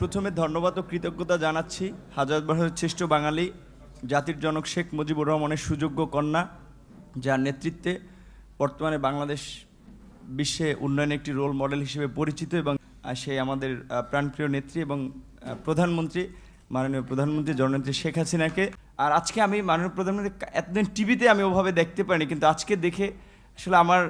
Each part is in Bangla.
প্রথমে ধন্যবাদ ও কৃতজ্ঞতা জানাচ্ছি হাজার বছরের শ্রেষ্ঠ বাঙালি জাতির জনক শেখ মুজিবুর রহমানের সুযোগ্য কন্যা, যার নেতৃত্বে বর্তমানে বাংলাদেশ বিশ্বে উন্নয়নের একটি রোল মডেল হিসেবে পরিচিত এবং সে আমাদের প্রাণপ্রিয় নেত্রী এবং প্রধানমন্ত্রী, মাননীয় প্রধানমন্ত্রী জননেত্রী শেখ হাসিনাকে। আর আজকে আমি মাননীয় প্রধানমন্ত্রী এতদিন টিভিতে আমি ওভাবে দেখতে পারিনি কিন্তু আজকে দেখে আসলে আমার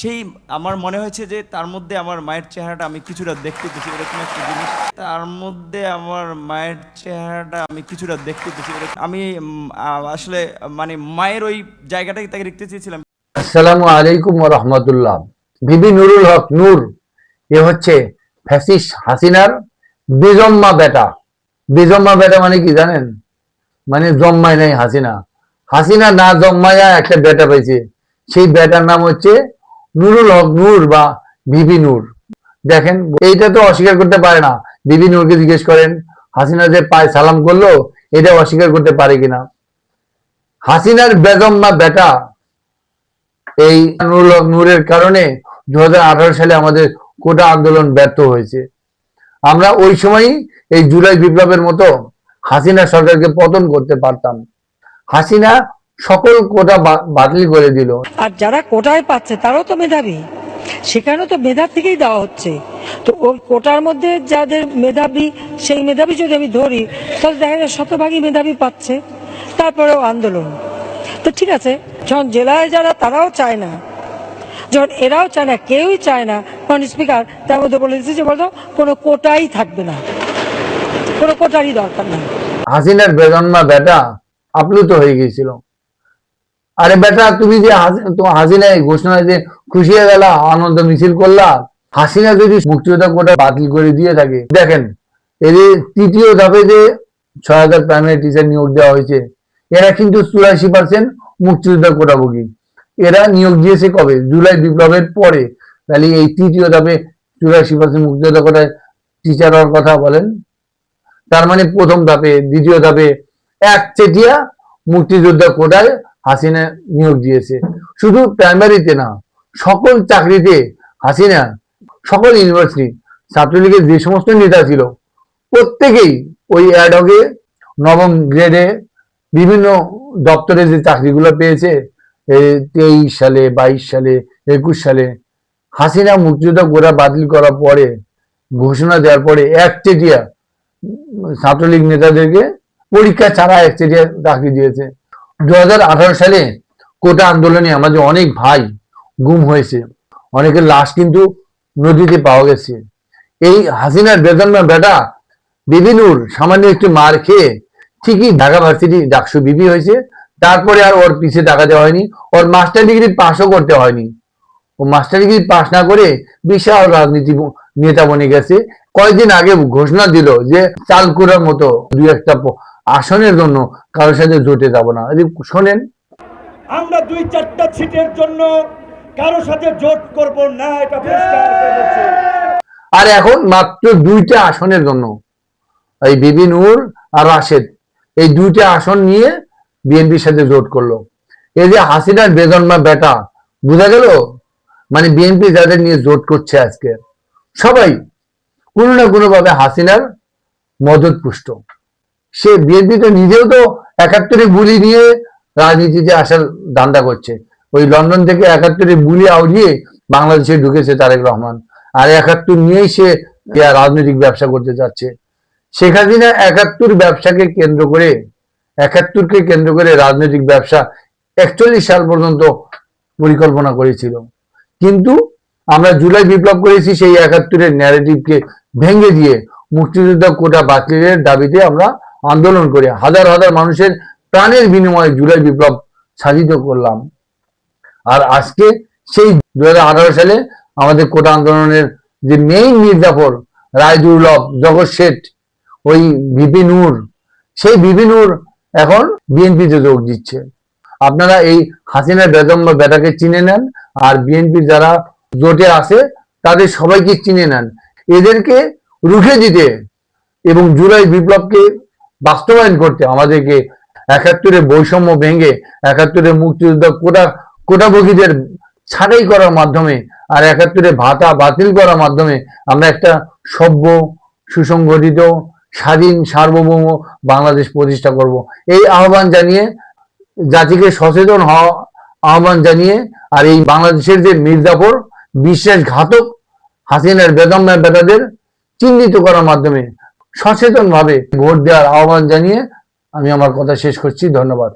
সেই আমার মনে হয়েছে যে তার মধ্যে আমার মায়ের চেহারাটা আমি কিছুটা দেখতে পেয়েছি এরকম একটা জিনিস। তার মধ্যে আমার মায়ের চেহারাটা আমি কিছুটা দেখতে পেয়েছি আমি আসলে মানে মায়ের ওই জায়গাটাকে তাকে দেখতে চেয়েছিলাম। আসসালামু আলাইকুম রহমতুল্লাহ। বিবি নুরুল হক, নূর, এ হচ্ছে ফ্যাসিস হাসিনার বেজম্মা বেটা। বেজম্মা বেটা মানে কি জানেন? মানে জম্মায় নাই হাসিনা। হাসিনা না জম্মায়া একটা বেটা পেয়েছে সেই বেটার নাম হচ্ছে নুরুল হক নূর বা বিবি নূর। দেখেন, এইটা তো অস্বীকার করতে পারে না। বিবি নূরকে জিজ্ঞেস করেন, হাসিনা যে পায়ে সালাম করল, এটা অস্বীকার করতে পারে কিনা? হাসিনার বেগম বেজম্মা বেটা এই নুরুল হক নূরের কারণে দু হাজার আঠারো সালে আমাদের কোটা আন্দোলন ব্যর্থ হয়েছে। আমরা ওই সময়ই এই জুলাই বিপ্লবের মতো হাসিনা সরকারকে পতন করতে পারতাম। হাসিনা সকল কোটা বাতিল করে দিল। আর যারা কোটায় পাচ্ছে তারাও তো মেধাবী। সেখানেও তো মেধা থেকেই দেওয়া হচ্ছে। তো ওই কোটার মধ্যে যাদের মেধাবী সেই মেধাবী যদি আমি ধরি তাহলে দেখা যায় শতভাগই মেধাবী পাচ্ছে। তারপরেও আন্দোলন। তো ঠিক আছে যখন জেলায় যারা তারাও চায় না। যখন এরাও চায় না কেউই চায় না কারণ স্পিকার তার মধ্যে বলে দিচ্ছে যে বলতো কোনো কোটাই থাকবে না। কোনো কোটারই দরকার নাই। হাসিনার বেজন্মা বেটা আপ্লুত হয়ে গিয়েছিল। আরে বেটা, তুমি যে হাসি- তো হাসিনায় ঘোষণা যে খুশি হয়ে গেলা, আনন্দ মিছিল করলা, হাসিনা যদি মুক্তিযোদ্ধা কোটা বাতিল করে দিয়ে থাকে, দেখেন যে তৃতীয় ধাপে যে ছয় হাজার প্রাইমারি টিচার নিয়োগ দেওয়া হয়েছে, এরা কিন্তু চুরাশি পার্সেন্ট মুক্তিযোদ্ধা কোটাভোগী। এরা নিয়োগ দিয়েছে কবে? জুলাই বিপ্লবের পরে। তাহলে এই তৃতীয় ধাপে চুরাশি পার্সেন্ট মুক্তিযোদ্ধা কোটায় টিচার হওয়ার কথা বলেন। তার মানে প্রথম ধাপে, দ্বিতীয় ধাপে এক চেটিয়া মুক্তিযোদ্ধা কোটায় হাসিনা নিয়োগ দিয়েছে। শুধু প্রাইমারিতে না, সকল চাকরিতে হাসিনা, সকল ইউনিভার্সিটি ছাত্রলীগের যে সমস্ত নেতা ছিল, প্রত্যেকেই ওই অ্যাডকে নবম গ্রেডে বিভিন্ন দপ্তরে যে চাকরিগুলো পেয়েছে তেইশ সালে, বাইশ সালে, একুশ সালে, হাসিনা মুক্তিযোদ্ধা গোড়া বাতিল করার পরে, ঘোষণা দেওয়ার পরে এক চেটিয়া ছাত্রলীগ নেতাদেরকে পরীক্ষা ছাড়া একচেটিয়া চাকরি দিয়েছে। দু সালে কোটা আন্দোলনে আমাদের অনেক ভাই গুম হয়েছে অনেকের লাশ কিন্তু নদীতে পাওয়া গেছে। এই হাসিনার বেতনমা বেটা বিবিনুর সামান্য একটু মার খেয়ে ঠিকই ঢাকা ভার্সিটি ডাকসু বিবি হয়েছে। তারপরে আর ওর পিছে টাকা দেওয়া হয়নি, ওর মাস্টার ডিগ্রি পাশও করতে হয়নি। ও মাস্টার ডিগ্রি পাশ না করে বিশাল রাজনীতি নেতা বনে গেছে। কয়েকদিন আগে ঘোষণা দিল যে চালকুড়ার মতো দুই একটা আসনের জন্য কারোর সাথে জোটে যাব না। শোনেন। আমরা দুই চারটা সিটের জন্য কারও সাথে জোট করব না এটা। আর এখন মাত্র দুইটা আসনের জন্য এই বিবি নূর আর রাশেদ এই দুইটা আসন নিয়ে বিএনপির সাথে জোট করল। এই যে হাসিনার বেজন্মা বেটা বোঝা গেল? মানে বিএনপি যাদের নিয়ে জোট করছে আজকে সবাই কোনো না কোনো ভাবে হাসিনার মদত পুষ্ট সে বিএনপি তো নিজেও তো একাত্তরে বুলি নিয়ে রাজনীতিতে আসার ধান্দা করছে। ওই লন্ডন থেকে একাত্তরে বুলি আউড়িয়ে বাংলাদেশে ঢুকেছে তারেক রহমান। আর একাত্তর নিয়েই সে রাজনৈতিক ব্যবসা করতে যাচ্ছে। শেখ হাসিনা একাত্তর ব্যবসাকে কেন্দ্র করে, একাত্তরকে কেন্দ্র করে রাজনৈতিক ব্যবসা একচল্লিশ সাল পর্যন্ত পরিকল্পনা করেছিল। কিন্তু আমরা জুলাই বিপ্লব করেছি, সেই একাত্তরের ন্যারেটিভকে ভেঙে দিয়ে মুক্তিযোদ্ধা কোটা বাতিলের দাবিতে আমরা আন্দোলন করে হাজার হাজার মানুষের প্রাণের বিনিময়ে জুলাই বিপ্লব সাধিত করলাম। আর আজকে সেই দুহাজার আঠারো সালে আমাদের কোটা আন্দোলনের যে মেইন মির্জাফর রায় দুর্লভ, জগৎ শেঠ, ওই বিপি নূর, সেই বিপি নূর এখন বিএনপিতে যোগ দিচ্ছে। আপনারা এই হাসিনা বেদম বা বেটাকে চিনে নেন, আর বিএনপির যারা জোটে আছে, তাদের সবাইকে চিনে নেন। এদেরকে রুখে দিতে এবং জুলাই বিপ্লবকে বাস্তবায়ন করতে, আমাদেরকে একাত্তরে বৈষম্য ভেঙে একাত্তরে মুক্তিযুদ্ধ কোটা কোটাভোগীদের ছাড়াই করার মাধ্যমে আর একাত্তরে ভাতা বাতিল করার মাধ্যমে আমরা একটা সভ্য, সুসংগঠিত, স্বাধীন, সার্বভৌম বাংলাদেশ প্রতিষ্ঠা করব। এই আহ্বান জানিয়ে, জাতিকে সচেতন হওয়া আহ্বান জানিয়ে আর এই বাংলাদেশের যে মির্জাপুর বিশ্বাসঘাতক হাসিনার বেদম্যা বেটাদের চিহ্নিত করার মাধ্যমে সচেতনভাবে ভোট দেওয়ার আহ্বান জানিয়ে আমি আমার কথা শেষ করছি। ধন্যবাদ।